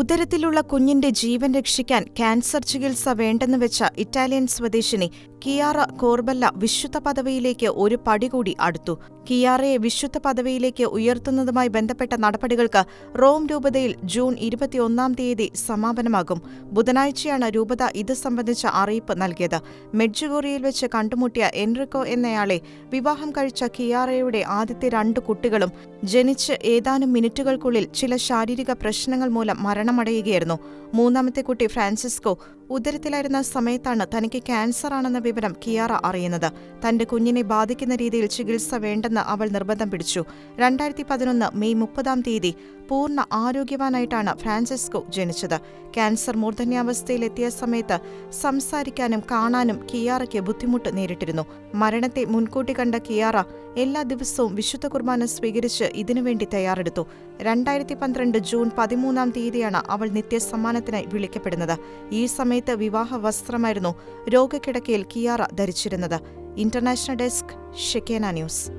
ഉദരത്തിലുള്ള കുഞ്ഞിന്റെ ജീവൻ രക്ഷിക്കാൻ ക്യാൻസർ ചികിത്സ വേണ്ടെന്ന് വെച്ച ഇറ്റാലിയൻ സ്വദേശിനി കിയാറ കോർബല്ല വിശുദ്ധ പദവിയിലേക്ക് ഒരു പടി കൂടി അടുത്തു. കിയാറയെ വിശുദ്ധ പദവിയിലേക്ക് ഉയർത്തുന്നതുമായി ബന്ധപ്പെട്ട നടപടികൾക്ക് റോം രൂപതയിൽ ജൂൺ ഇരുപത്തിയൊന്നാം തീയതി സമാപനമാകും. ബുധനാഴ്ചയാണ് രൂപത ഇത് സംബന്ധിച്ച അറിയിപ്പ് നൽകിയത്. മെഡ്ജുഗോറിയിൽ വെച്ച് കണ്ടുമുട്ടിയ എൻറിക്കോ എന്നയാളെ വിവാഹം കഴിച്ച കിയാറയുടെ ആദ്യത്തെ രണ്ട് കുട്ടികളും ജനിച്ച് ഏതാനും മിനിറ്റുകൾക്കുള്ളിൽ ചില ശാരീരിക പ്രശ്നങ്ങൾ മൂലം മരണമടയുകയായിരുന്നു. മൂന്നാമത്തെ കുട്ടി ഫ്രാൻസിസ്കോ ഉദരത്തിലായിരുന്ന സമയത്താണ് തനിക്ക് ക്യാൻസർ ആണെന്ന വിവരം കിയാറ അറിയുന്നത്. തന്റെ കുഞ്ഞിനെ ബാധിക്കുന്ന രീതിയിൽ ചികിത്സ വേണ്ടെന്ന് അവൾ നിർബന്ധം പിടിച്ചു. രണ്ടായിരത്തി പതിനൊന്ന് മെയ് മുപ്പതാം തീയതി പൂർണ ആരോഗ്യവാനായിട്ടാണ് ഫ്രാൻസിസ്കോ ജനിച്ചത്. ക്യാൻസർ മൂർധന്യാവസ്ഥയിലെത്തിയ സമയത്ത് സംസാരിക്കാനും കാണാനും കിയാറയ്ക്ക് ബുദ്ധിമുട്ട് നേരിട്ടിരുന്നു. മരണത്തെ മുൻകൂട്ടി കണ്ട കിയാറ എല്ലാ ദിവസവും വിശുദ്ധ കുർബാന സ്വീകരിച്ച് ഇതിനുവേണ്ടി തയ്യാറെടുത്തു. രണ്ടായിരത്തി പന്ത്രണ്ട് ജൂൺ പതിമൂന്നാം തീയതിയാണ് അവൾ നിത്യസമ്മാനത്തിനായി വിളിക്കപ്പെടുന്നത്. ഈ സമയത്ത് വിവാഹ വസ്ത്രമായിരുന്നു രോഗക്കിടക്കയിൽ കിയാറ ധരിച്ചിരുന്നത്. International desk Shekina news.